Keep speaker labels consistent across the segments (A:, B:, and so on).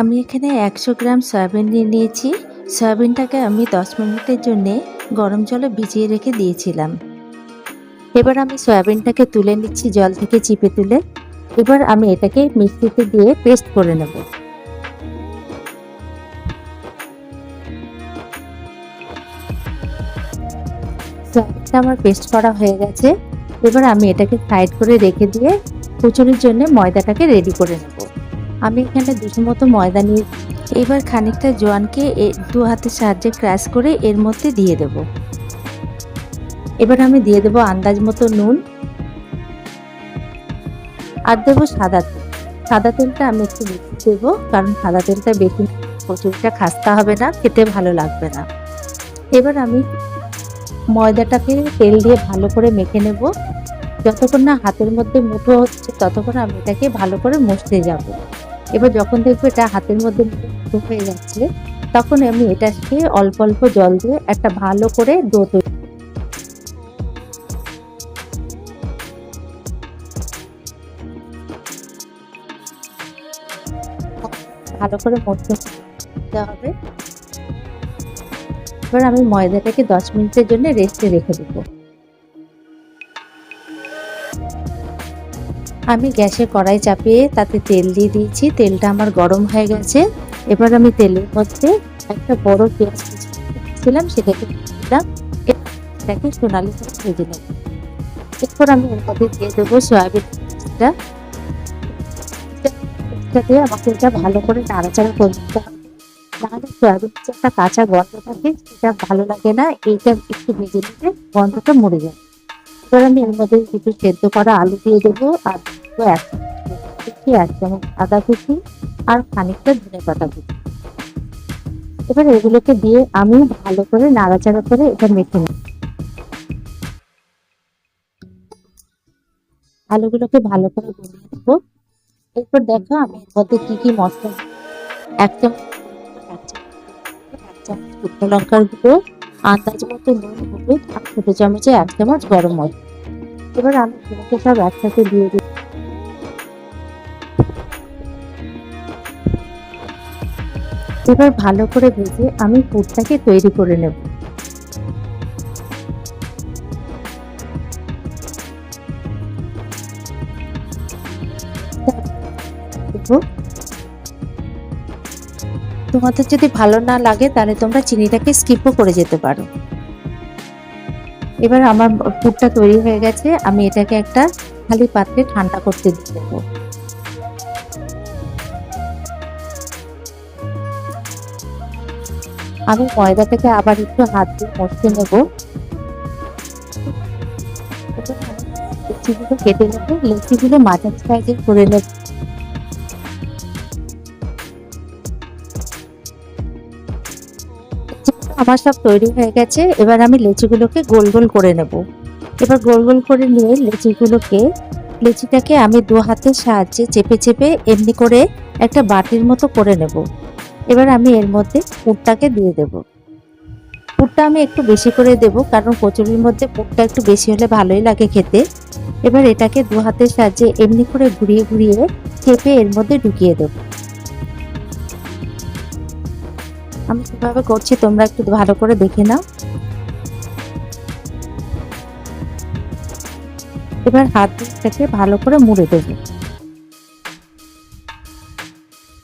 A: আমি এখানে একশো গ্রাম সয়াবিন নিয়ে নিয়েছি। সয়াবিনটাকে আমি দশ মিনিটের জন্য গরম জলে ভিজিয়ে রেখে দিয়েছিলাম। এবার আমি সয়াবিনটাকে তুলে নিচ্ছি জল থেকে চিপে তুলে। এবার আমি এটাকে মিক্সিতে দিয়ে পেস্ট করে নেব। সয়াবিনটা আমার পেস্ট করা হয়ে গেছে। এবার আমি এটাকে সাইড করে রেখে দিয়ে কচুরির জন্য ময়দাটাকে রেডি করে নেব। আমি এখানে দুশো মতো ময়দা নিয়ে এবার খানিকটা জোয়ানকে দু হাতের সাহায্যে ক্র্যাশ করে এর মধ্যে দিয়ে দেব। এবার আমি দিয়ে দেব আন্দাজ মতো নুন। আর দেবো সাদা তেল। সাদা তেলটা আমি একটু বেশি দেবো, কারণ সাদা তেলটা বেশি কচুরিটা খাস্তা হবে না, খেতে ভালো লাগবে না। এবার আমি ময়দাটাকে তেল দিয়ে ভালো করে মেখে নেব। যতক্ষণ না হাতের মধ্যে মুঠো হচ্ছে, ততক্ষণ আমি এটাকে ভালো করে মুছতে যাব। এবার যখন দেখব এটা হাতের মধ্যে হয়ে যাচ্ছে তখন আমি এটাকে অল্প অল্প জল দিয়ে একটা ভালো করে ডো তৈরি ভালো করে মধ্যে দিতে হবে। এবার আমি ময়দাটাকে দশ মিনিটের জন্য রেস্টে রেখে দেবো। আমি গ্যাসে কড়াই চাপিয়ে তাতে তেল দিয়ে দিয়েছি। তেলটা আমার গরম হয়ে গেছে। এবার আমি তেলের মধ্যে একটা বড় পেঁয়াজ ছিলাম, সেটাকে দিলাম। এটাকে সোনালি করে ভেজে এরপর আমি এর মধ্যে দিয়ে দেবো সয়াবিনটা দিয়ে আমাকে এটা ভালো করে নাড়াচাড়া করতে হবে। নাহলে সয়াবিন যে একটা কাঁচা গন্ধ থাকে, সেটা ভালো লাগে না। এইটা একটু ভেজে নিলে গন্ধটা মরে যায় এবার আমি এর মধ্যে কিছু সেদ্ধ করা আলু দিয়ে দেবো আর কুচি এক চামচ আদা কুচি আর খানিকটা ধনে পাতা কুচি। এবার এগুলোকে দিয়ে আমি ভালো করে নাড়াচাড়া করে এটা মেখে নেব। আলুগুলোকে ভালো করে গলিয়ে দেবো এরপর দেখো আমি এর মধ্যে কি কি মশলা এক চামচ এক চামচ শুকনো লঙ্কার গুঁড়ো, আন্দাজ মতো নুন, হলুদ আর ছোটো চামচে এক চামচ গরম মশলা। এবার আমি এগুলোকে সব একসাথে দিয়ে দিই। এবার ভালো করে ভেজে আমি পুরটাকে তৈরি করে নেব। তোমাদের যদি ভালো না লাগে, তাহলে তোমরা চিনিটাকে স্কিপও করে যেতে পারো। এবার আমার পুরটা তৈরি হয়ে গেছে, আমি এটাকে একটা খালি পাত্রে ঠান্ডা করতে দিয়ে দেবো। আমি ময়দাটাকে আবার একটু হাত দিয়ে মশতে নেব। লেচিগুলো কেটে নেব। লেচিগুলো মাঝারি সাইজের করে নেব। আমার সব তৈরি হয়ে গেছে, এবার আমি লেচিগুলোকে গোল গোল করে নেব। এবার গোল গোল করে নিয়ে লেচিগুলোকে, লেচিটাকে আমি দু হাতের সাহায্যে চেপে চেপে এমনি করে একটা বাটির মতো করে নেব। এবার আমি এর মধ্যে পুরটাকে দিয়ে দেব। পুরটা আমি একটু বেশি করে দেব, কারণ কচুরির মধ্যে পুরটা একটু বেশি হলে ভালোই লাগে খেতে। এবার এটাকে দু হাতের সাহায্যে এমনি করে ঘুরিয়ে ঘুরিয়ে চেপে এর মধ্যে ঢুকিয়ে দেব। আমি কীভাবে করছি, তোমরা একটু ভালো করে দেখে নাও। এবার হাত দিকটাকে ভালো করে মুড়ে দেব।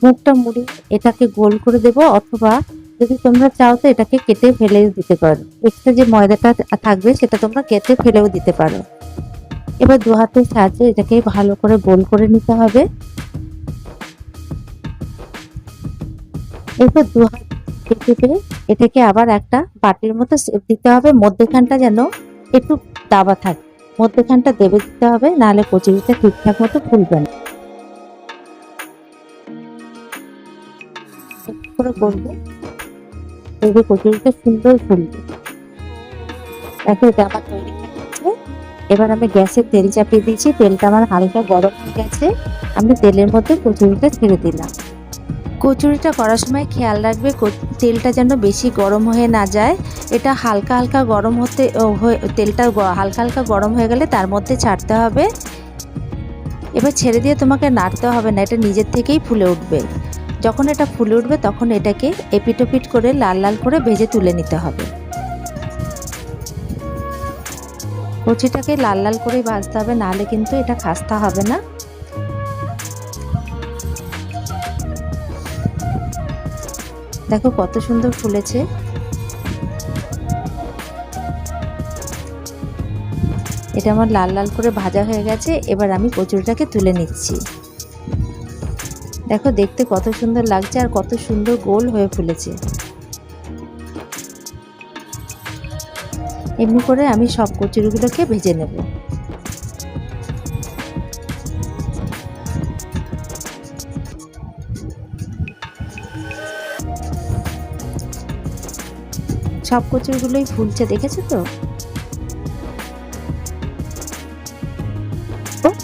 A: মুখটা মুড়ে এটাকে গোল করে দেব, অথবা যদি তোমরা চাও তো এটাকে কেটে ফেলেও দিতে পারো। এক্সট্রা যে ময়দাটা থাকবে, সেটা তোমরা কেটে ফেলেও দিতে পারো। এবার দু হাতের সাহায্যে এটাকে ভালো করে গোল করে নিতে হবে। এরপর দু হাত চেপে এটাকে আবার একটা বাটির মতো শেপ দিতে হবে। মধ্যেখানটা যেন একটু দাবা থাকে। মধ্যেখানটা দেবে দিতে হবে, নাহলে কচুরিটা ঠিকঠাক মতো ফুলবে না। করে করবে। দেখবে কচুরিটা সুন্দর ফুলবে। দেখো এটা তৈরি এবার আমি গ্যাসে তেল চাপিয়ে দিয়েছি। তেলটা আমার হালকা গরম হয়ে গেছে। আমি তেলের মধ্যে কচুরিটা ছেড়ে দিলাম। কচুরিটা করার সময় খেয়াল রাখবে তেলটা যেন বেশি গরম হয়ে না যায়। এটা হালকা হালকা গরম হতে তেলটা হালকা হালকা গরম হয়ে গেলে তার মধ্যে ছাড়তে হবে। এবার ছেড়ে দিয়ে তোমাকে নাড়তে হবে না, এটা নিজের থেকেই ফুলে উঠবে। যখন এটা ফুলে উঠবে তখন এটাকে এপিটোপিট করে লাল লাল করে ভেজে তুলে নিতে হবে। কচিটাকে লাল লাল করে ভাজতে হবে, নাহলে কিন্তু এটা খাস্তা হবে না। দেখো কত সুন্দর ফুলেছে। এটা আমার লাল লাল করে ভাজা হয়ে গেছে, এবার আমি কচুরিটাকে তুলে নিচ্ছি। দেখো দেখতে কত সুন্দর লাগছে আর কত সুন্দর গোল হয়ে ফুলেছে। এমনি করে আমি সব কচুরিগুলোকে ভেজে নেব। সব কচুরিগুলোই ফুলছে, দেখেছ তো?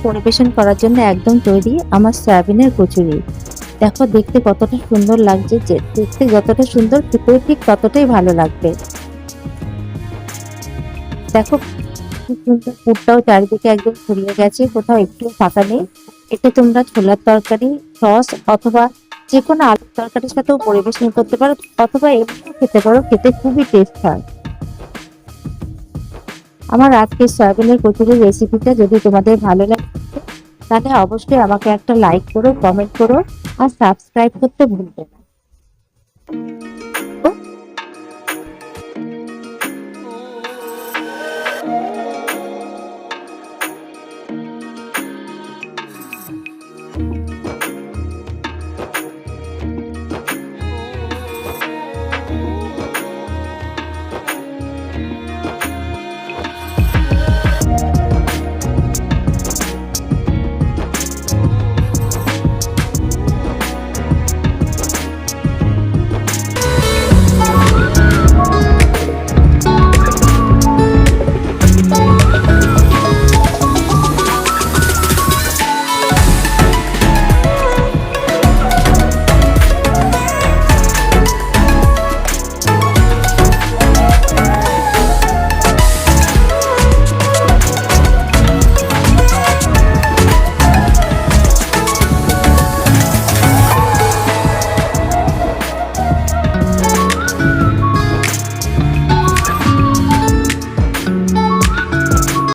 A: পরিবেশন করার জন্য একদম তৈরি আমার সয়াবিনের কচুরি। দেখো দেখতে কতটা সুন্দর লাগছে, যে দেখতে যতটা সুন্দর, খেতেও ঠিক ততটাই ভালো লাগবে। দেখো পুরটাও চারিদিকে একদম ছড়িয়ে গেছে, কোথাও একটু ফাঁকা নেই। এতে তোমরা ছোলার তরকারি, সস অথবা যে কোনো আলু তরকারির সাথেও পরিবেশন করতে পারো অথবা এমনিও খেতে পারো, খেতে খুবই টেস্ট হয়। আমার আজকের সয়াবিনের কচুরির রেসিপিটা যদি তোমাদের ভালো লাগে, তাহলে অবশ্যই আমাকে একটা লাইক করো কমেন্ট করো আর সাবস্ক্রাইব করতে ভুলবে না।